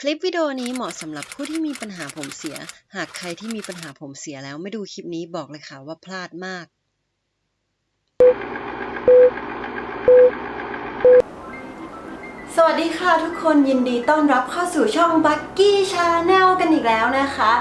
คลิปวิดีโอนี้เหมาะสำหรับผู้ที่มีปัญหาผมเสีย หากใครที่มีปัญหาผมเสียแล้วไม่ดูคลิปนี้บอกเลยค่ะว่าพลาดมาก สวัสดีค่ะทุกคนยินดีต้อนรับเข้าสู่ช่อง Bucky Channel กันอีกแล้วนะคะ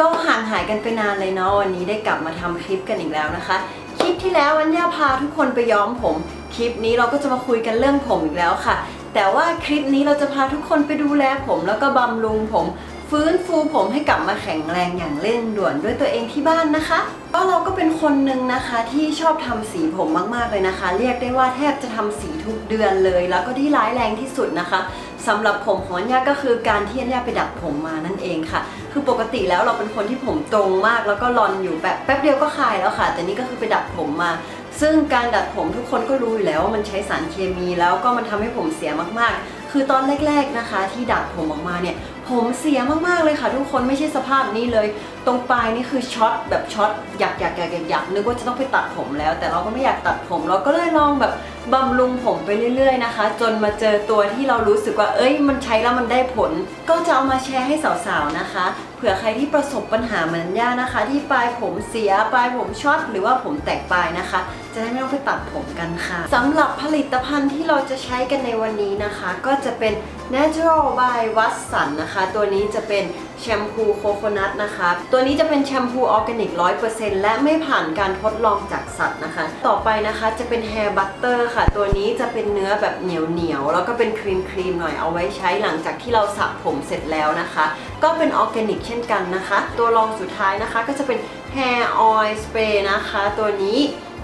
ก็ห่างหายกันไปนานเลยเนาะวันนี้ได้กลับมาทำคลิปกันอีกแล้วนะคะ คลิปที่แล้ววันย่าพาทุกคนไปย้อมผม คลิปนี้เราก็จะมาคุยกันเรื่องผมอีกแล้วค่ะ แต่ว่าคลิปนี้เราจะพาทุกคนไปดูแลผมแล้วก็บำรุงผมฟื้นฟูผมให้กลับมาแข็งแรงอย่างเร่งด่วนด้วยตัวเองที่บ้านนะคะก็เราก็เป็นคนหนึ่งนะคะที่ชอบทำสีผมมากๆเลยนะคะ เรียกได้ว่าแทบจะทำสีทุกเดือนเลย แล้วก็ที่ร้ายแรงที่สุดนะคะสำหรับผมของอัญญาก็คือการที่อัญญาไปดัดผมมานั่นเองค่ะ คือปกติแล้วเราเป็นคนที่ผมตรงมากแล้วก็รอนอยู่แบบแป๊บเดียวก็คลายแล้วค่ะ แต่นี่ก็คือไปดัดผมมา ซึ่งการดัดผมทุกคนก็รู้อยู่แล้วว่ามันใช้สารเคมีแล้วก็มันทำให้ผมเสียมากๆ คือตอนแรก ๆนะคะ ที่ดัดผมออกมาเนี่ย ผมเสียมากๆเลยค่ะ ทุกคนไม่ใช่สภาพนี้เลย ตรงปลายนี่คือช็อตแบบช็อตอยากอยากอยากอยากอยากนึกว่าจะต้องไปตัดผมแล้ว แต่เราก็ไม่อยากตัดผม เราก็เลยลองแบบบำรุงผมไปเรื่อย ๆนะคะ จนมาเจอตัวที่เรารู้สึกว่า เอ้ย มันใช้แล้วมันได้ผล ก็จะเอามาแชร์ให้สาวๆนะคะเผื่อใครที่ประสบปัญหาเหมือนย่านะคะ ที่ปลายผมเสียปลายผมช็อตหรือว่าผมแตกปลายนะคะ จะได้ไม่ต้องไปตัดผมกันค่ะสำหรับผลิตภัณฑ์ที่เราจะใช้กันในวันนี้นะคะ ก็จะเป็น Natural by Watson นะคะ ตัวนี้จะเป็นแชมพูโคโคนัทนะคะ ตัวนี้จะเป็นแชมพูออร์แกนิก 100%และไม่ผ่านการทดลองจากสัตว์นะคะ ต่อไปนะคะจะเป็น Hair Butter ค่ะ ตัวนี้จะเป็นเนื้อแบบเหนียวเหนียวแล้วก็เป็นครีมครีมหน่อยเอาไว้ใช้หลังจากที่เราสระผมเสร็จแล้วนะคะ ก็เป็นออร์แกนิกเช่นกันนะคะ ตัวรองสุดท้ายนะคะก็จะเป็น Hair Oil Spray นะคะ ตัวนี้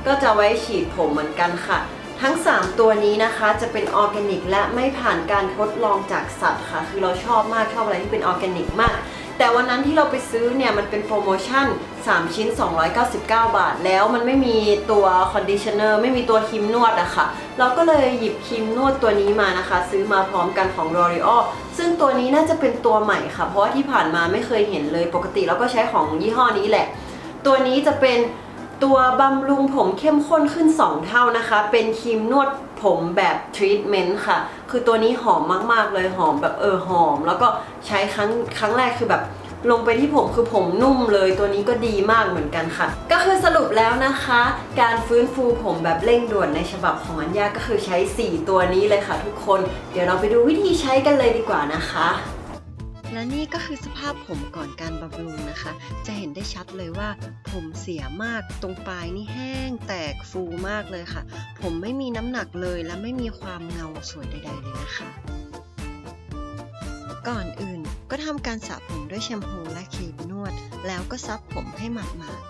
ก็จะไว้ฉีดผมเหมือนกันค่ะ ทั้ง 3 ตัวนี้นะคะจะเป็นออร์แกนิก และไม่ผ่านการทดลองจากสัตว์ค่ะ คือเราชอบมากชอบอะไรที่เป็นออร์แกนิกมาก แต่วันนั้นที่เราไปซื้อเนี่ยมันเป็นโปรโมชั่น 3 ชิ้น 299 บาท แล้วมันไม่มีตัวคอนดิชเนอร์ไม่มีตัวครีมนวดอะค่ะ เราก็เลยหยิบครีมนวดตัวนี้มานะคะ ซื้อมาพร้อมกันของ L'Oreal ซึ่งตัวนี้น่าจะเป็นตัวใหม่ค่ะ เพราะว่าที่ผ่านมาไม่เคยเห็นเลยปกติเราก็ใช้ของยี่ห้อนี้แหละ ตัวนี้จะเป็น ตัวบำรุงผมเข้มข้นขึ้น 2 เท่านะคะ เป็นครีมนวดผมแบบทรีทเมนต์ค่ะ คือตัวนี้หอมมาก ๆ เลยหอมแบบเออหอม แล้วก็ใช้ครั้งครั้งแรกคือแบบลงไปที่ผมคือผมนุ่มเลยตัวนี้ก็ดีมากเหมือนกันค่ะ ก็คือสรุปแล้วนะคะ การฟื้นฟูผมแบบเร่งด่วนในฉบับของอัญญาก็คือใช้ 4 ตัวนี้เลยค่ะทุกคน เดี๋ยวเราไปดูวิธีใช้กันเลยดีกว่านะคะ และนี่ก็คือสภาพผมก่อนการบำรุงนะคะ จะเห็นได้ชัดเลยว่า ผมเสียมากตรงปลายนี่แห้งแตกฟูมากเลยค่ะ ผมไม่มีน้ำหนักเลยและไม่มีความเงาสวยใด ๆ เลยนะคะ ก่อนอื่นก็ทำการสระผมด้วยแชมพูและครีมนวด แล้วก็ซับผมให้หมาด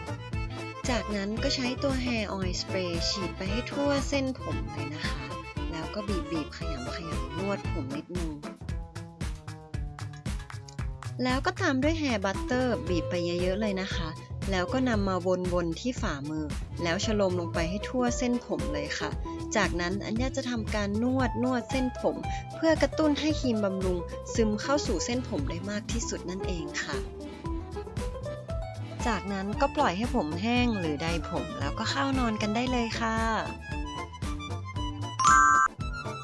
ๆจากนั้นก็ใช้ตัว Hair Oil Spray ฉีดไปให้ทั่วเส้นผมเลยนะคะ แล้วก็บีบๆขยำขยำนวดผมนิดนึง แล้วก็ตามด้วยแฮร์บัตเตอร์บีบไปเยอะๆเลยนะคะ แล้วก็นำมาวนๆที่ฝ่ามือ แล้วชโลมลงไปให้ทั่วเส้นผมเลยค่ะ จากนั้นอัญญาจะทำการนวดนวดเส้นผม เพื่อกระตุ้นให้ครีมบำรุง ซึมเข้าสู่เส้นผมได้มากที่สุดนั่นเองค่ะจากนั้นก็ปล่อยให้ผมแห้งหรือใดผมแล้วก็เข้านอนกันได้เลยค่ะ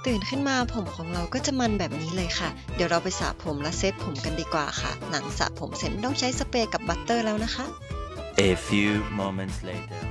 ตื่นขึ้นมาผมของเราก็จะมันแบบนี้เลยค่ะ เดี๋ยวเราไปสระผมและเซตผมกันดีกว่าค่ะ หลังสระผมเสร็จไม่ต้องใช้สเปรย์กับบัตเตอร์แล้วนะคะ A few moments later.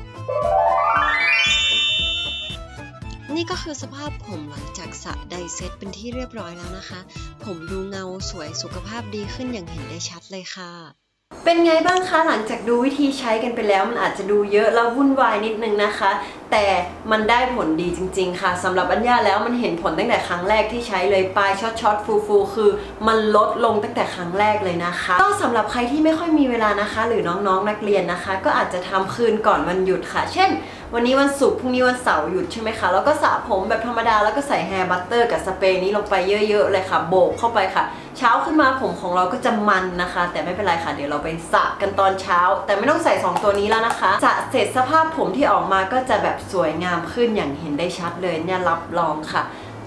นี่ก็คือสภาพผมหลังจากสระไดเซตเป็นที่เรียบร้อยแล้วนะคะ ผมดูเงาสวยสุขภาพดีขึ้นอย่างเห็นได้ชัดเลยค่ะ เป็นไงบ้างคะหลังจากดูวิธีใช้กันไปแล้วมันอาจจะดูเยอะแล้ววุ่นวายนิดนึงนะคะ แต่มันได้ผลดีจริง ๆ ค่ะสำหรับอัญญาแล้วมันเห็นผลตั้งแต่ครั้งแรกที่ใช้เลยปลายช็อตช็อตฟูฟูคือมันลดลงตั้งแต่ครั้งแรกเลยนะคะก็สำหรับใครที่ไม่ค่อยมีเวลานะคะ หรือน้องๆนักเรียนนะคะ ก็อาจจะทำคืนก่อนวันหยุดค่ะ เช่น วันนี้วันศุกร์พรุ่งนี้วันเสาร์หยุดใช่ไหมคะแล้วก็สระผมแบบธรรมดาแล้วก็ใส่แฮร์บัตเตอร์กับสเปรย์นี้ลงไปเยอะๆเลยค่ะ โบกเข้าไปค่ะ เช้าขึ้นมาผมของเราก็จะมันนะคะ แต่ไม่เป็นไรค่ะ เดี๋ยวเราไปสระกันตอนเช้า แต่ไม่ต้องใส่ 2 ตัวนี้แล้วนะคะสระเสร็จสภาพผมที่ออกมาก็จะแบบสวยงามขึ้นอย่างเห็นได้ชัดเลยเนี่ยรับรองค่ะ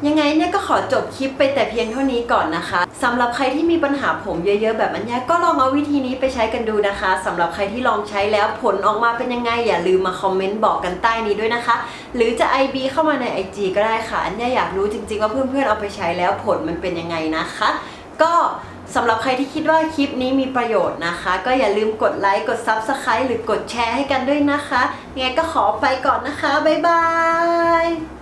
ยังไงเนี่ยก็ขอจบคลิปไปแต่เพียงเท่านี้ก่อนนะคะสำหรับใครที่มีปัญหาผมเยอะๆ แบบอัญญาก็ลองเอาวิธีนี้ไปใช้กันดูนะคะสำหรับใครที่ลองใช้แล้วผลออกมาเป็นยังไง อย่าลืมมาคอมเมนต์บอกกันใต้นี้ด้วยนะคะ หรือจะ IB เข้ามาใน IG ก็ได้ค่ะ อัญญาอยากรู้จริงๆว่าเพื่อนๆเอาไปใช้แล้วผลมันเป็นยังไงนะคะ ก็สำหรับใครที่คิดว่าคลิปนี้มีประโยชน์นะคะ ก็อย่าลืมกดไลค์ กด Subscribe หรือกดแชร์ให้กันด้วยนะคะยังไงก็ขอไปก่อนนะคะ บ๊ายบาย